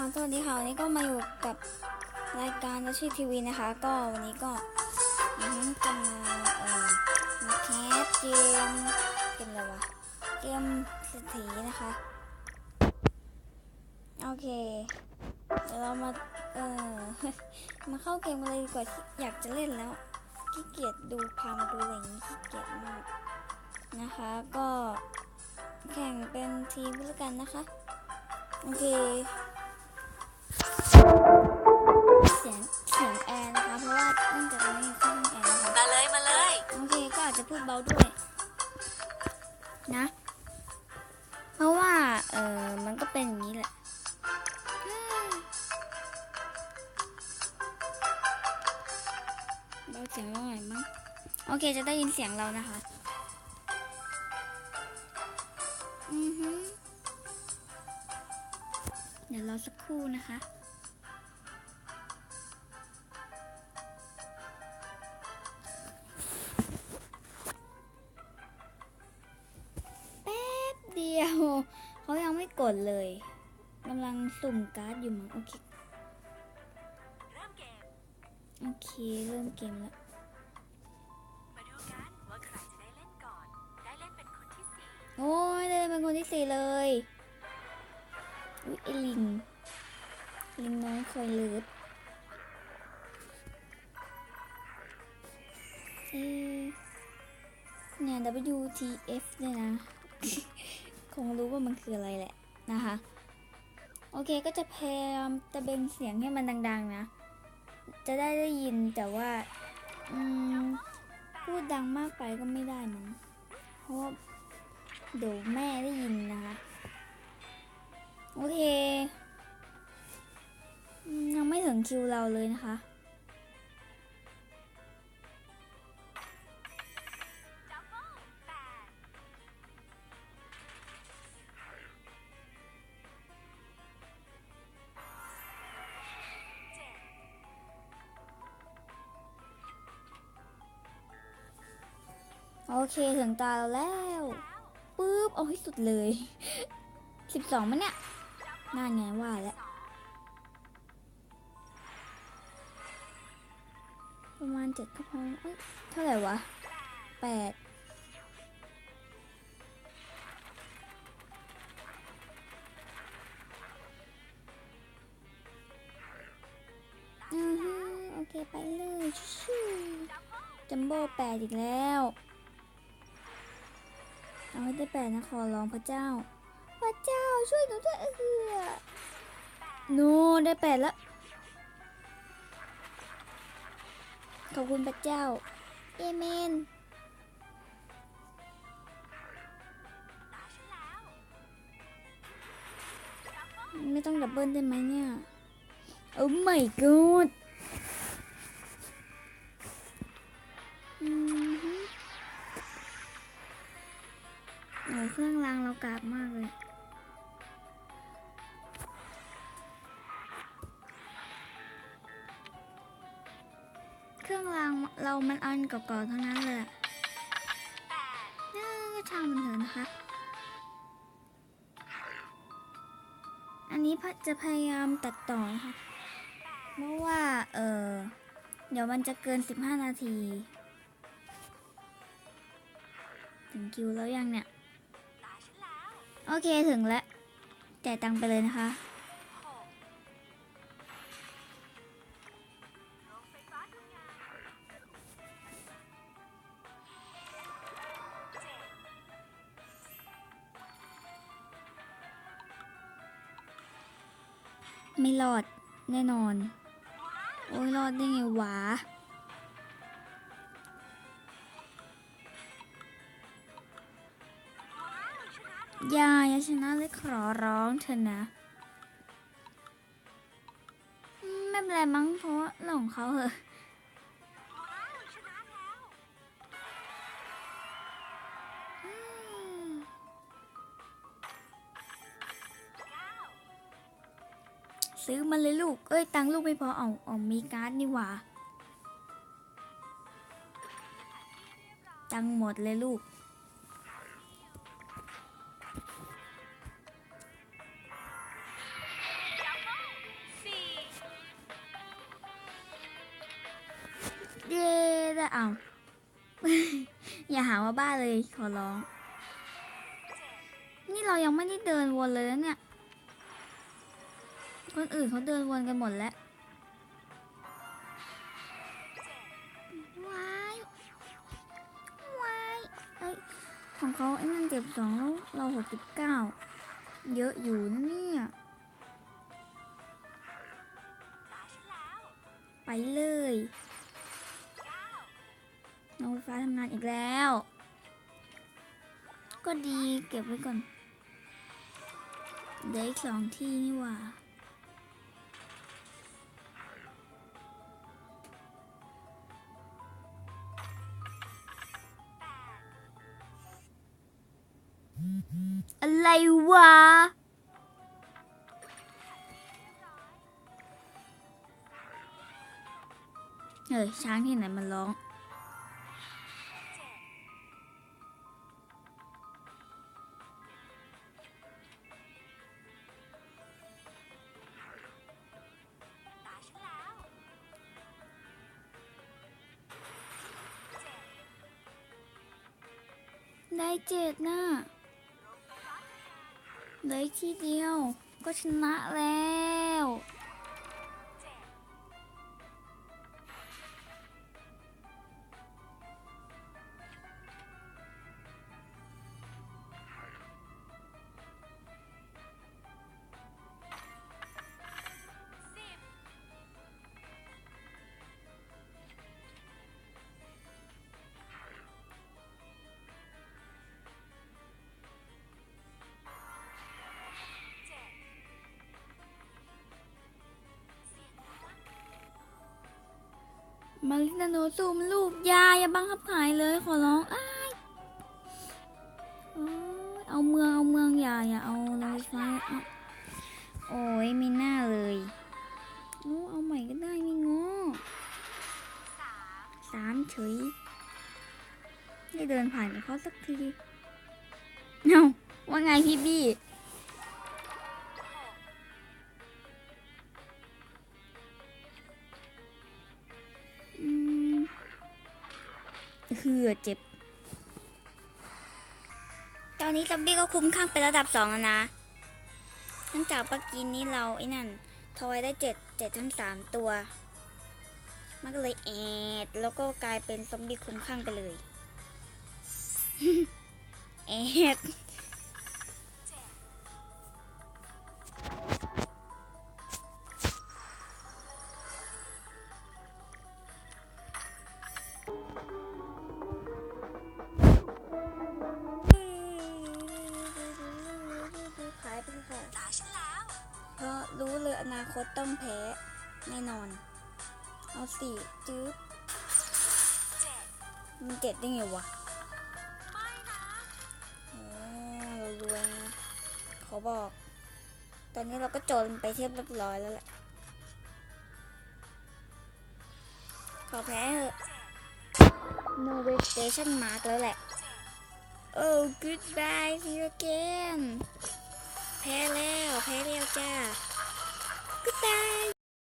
สวัสดีค่ะวันนี้ก็มาอยู่กับรายการรัชชีทีวีนะคะ ก็วันนี้ก็มาเล่นกันมาเอ่อมาแคสเกมเกมอะไรวะเกมเศรษฐีนะคะโอเคเดี๋ยวเรามาเอ่อมาเข้าเกมกันเลยดีกว่าอยากจะเล่นแล้วขี้เกียจดูพามาดูอะไรอย่างนี้ขี้เกียจมากนะคะ ก็แข่งเป็นทีมแล้วยกันนะคะโอเค สียงหน่อยมั้งโอเคจะได้ยินเสียงเรานะคะ อือฮึเดี๋ยวรอสักครู่นะคะ แป๊บเดียว เขายังไม่กดเลยกำลังสุ่มการ์ดอยู่มั้งโอเค โอเค เริ่มเกมแล้ว โอ้ยได้เป็นคนที่สี่เลยอุ๊ยไอลิง ลิงน้องคอยเลิฟเอเนี่ย WTF เนี่ยนะ คงรู้ว่ามันคืออะไรแหละนะคะ โอเคก็จะพยายามตะเบงเสียงให้มันดัง ๆ นะ จะได้ได้ยินแต่ว่า อืม พูดดังมากไปก็ไม่ได้มั้งเพราะว่า เดี๋ยวแม่ได้ยินนะคะโอเค ยังไม่ถึงคิวเราเลยนะคะ โอเคถึงตาเราแล้ว อาให้สุดเลย สิบสองมันเนี่ยน่าไงว่าแล้วประมาณเจ็ดก็พอเอ้ยเท่าไหร่วะแปดอือฮึโอเคไปเลยชิวๆจัมโบ้แปดอีกแล้ว เอาให้ได้แปดนะขอร้องพระเจ้า พระเจ้าช่วยหนูด้วยเออโนได้แปดแล้ว ขอบคุณพระเจ้า เอเมนไม่ต้องดับเบิลได้ไหมเนี่ย โอ้ my god อือ เครื่องรางเรากราบมากเลยเครื่องรางเรามันอันเก่าๆทั้งนั้นเลยอะแปดน่ช่างมันเถอะนะคะ อันนี้จะพยายามตัดต่อนะคะเพราะว่า เออเดี๋ยวมันจะเกิน 15 นาที ถึงคิวแล้วยังเนี่ย โอเคถึงแล้วจ่ายตังไปเลยนะคะไฟฟ้าทำงานเจ็ดไม่รอดแน่นอน โอ้ยรอดได้ไงวะ ย่าอย่าชนะเลยขอร้องเถอนะ ไม่เป็นไรมั้งเพราะว่าเรื่องเขาเหอะซื้อมาเลยลูก เอ้ย ตังลูกไม่พอเอาเอามีการ์ดนี่หว่า ตังหมดเลยลูก เอาอย่าหาว่าบ้าเลยขอร้อง นี่เรายังไม่ได้เดินวนเลยนะเนี่ย คนอื่นเขาเดินวนกันหมดแล้วว้ายว้ายเอ้ยของเขาไอ้นั่นเจ็บสองเราหกสิบเก้าเยอะอยู่นะเนี่ย ไปเลย น้องไฟฟ้าทำงานอีกแล้ว ก็ดีเก็บไว้ก่อนเดี๋ยวอีกสองที่นี่ว่าอะไรวะเฮ้ยช้างที่ไหนมันร้อง ได้เจ็ดน่ะเลยทีเดียวก็ชนะแล้ว มารินาโนซูมลูกยาอย่าบังคับขายเลยขอร้องอ้ายโอ้ยเอาเมืองเอาเมืองอย่าอย่าเอาโรงไฟาเอาโอ้ยมีหน้าเลยโอ้เอาใหม่ก็ได้ไม่ง้อสามเฉยได้เดินผ่านเขาสักทีเอ้าว่าไงพี่บี้ อนนี้ซอมบี้ก็คุ้มข้างเป็นระดับสองแล้วนะเนื่องจากเมื่อกี้นี้เราไอ้นั่นทอยได้เจ็ดเจ็ดทั้งสามตัว มันก็เลยแอดแล้วก็กลายเป็นซอมบี้คุ้มข้างไปเลยแอด รู้เลยอนาคตต้องแพ้แน่นอน เอาสี่จื๊บมันเจ็ดได้ไงวะโอ้เรารวยนะเขาบอก ตอนนี้เราก็โจรไปเทียบเรียบร้อยแล้วแหละ ขอแพ้เถอะ no w a y station mark แล้วแหละ oh goodbye see you again แพ้แล้ว แพ้แล้วจ้า goodbye